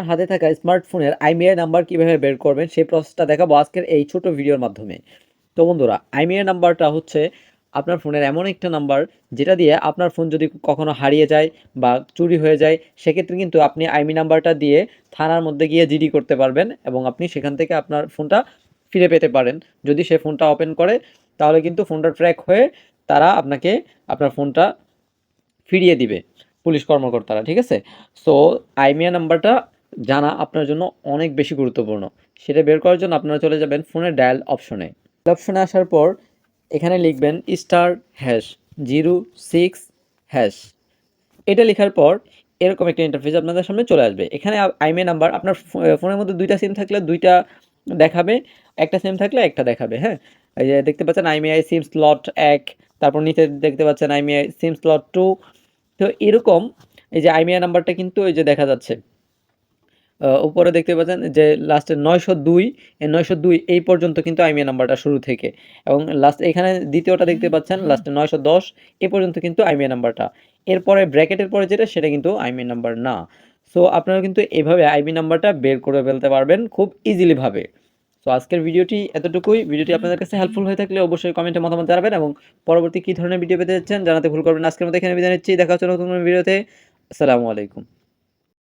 আপনার হাতে থাকা স্মার্টফোনের আইমিআই নাম্বার কীভাবে বের করবেন, সেই প্রসেসটা দেখাবো আজকের এই ছোট ভিডিওর মাধ্যমে। তো বন্ধুরা আইমিআই নাম্বারটা হচ্ছে আপনার ফোনের এমন একটা নাম্বার যেটা দিয়ে আপনার ফোন যদি কখনো হারিয়ে যায় বা চুরি হয়ে যায়, সেক্ষেত্রে কিন্তু আপনি আইমি নাম্বারটা দিয়ে থানার মধ্যে গিয়ে জিডি করতে পারবেন এবং আপনি সেখান থেকে আপনার ফোনটা ফিরে পেতে পারেন। যদি সে ফোনটা ওপেন করে, তাহলে কিন্তু ফোনটা ট্র্যাক হয়ে তারা আপনাকে আপনার ফোনটা ফিরিয়ে দিবে, পুলিশ কর্মকর্তারা, ঠিক আছে? সো আইমিয়া নাম্বারটা জানা আপনার জন্য অনেক বেশি গুরুত্বপূর্ণ। সেটা বের করার জন্য আপনারা চলে যাবেন ফোনের ডায়াল অপশনে। অপশনে আসার পর এখানে লিখবেন star hash, zero six hash. এটা লেখার পর এরকম একটা ইন্টারফেস আপনাদের সামনে চলে আসবে। এখানে আইমে নাম্বার আপনার ফোনের মধ্যে দুইটা সিম থাকলে দুইটা দেখাবে, একটা সিম থাকলে একটা দেখাবে হ্যাঁ? এই যে দেখতে পাচ্ছেন আইমিআই সিম স্লট এক, তারপর নিচে দেখতে পাচ্ছেন আইমিআই সিম স্লট টু তো এরকম এই যে আইমিআই নাম্বারটা কিন্তু এই যে দেখা যাচ্ছে। উপরে দেখতে পাচ্ছেন যে লাস্টে নয়শো দুই নয়শো দুই এই পর্যন্ত কিন্তু আইমিআই নাম্বারটা শুরু থেকে। এবং লাস্ট এখানে দ্বিতীয়টা দেখতে পাচ্ছেন লাস্টে নয়শো দশ, এ পর্যন্ত কিন্তু আইমিআই নাম্বারটা। এরপরে ব্র্যাকেটের পরে যেটা, সেটা কিন্তু আইমি নাম্বার না। সো আপনারা কিন্তু এভাবে আইমি নাম্বারটা বের করে ফেলতে পারবেন খুব ইজিলি ভাবে। সো আজকের ভিডিওটি এতটুকুই। ভিডিওটি আপনাদের কাছে হেল্পফুল হয়ে থাকলে অবশ্যই কমেন্টে মতামত জানাবেন এবং পরবর্তী কী ধরনের ভিডিও পেতে যাচ্ছেন জানাতে ভুল করবেন আজকের মতো এখানে বিদায় নিচ্ছি। দেখা হচ্ছে নতুন ভিডিওতে। আসসালামু আলাইকুম।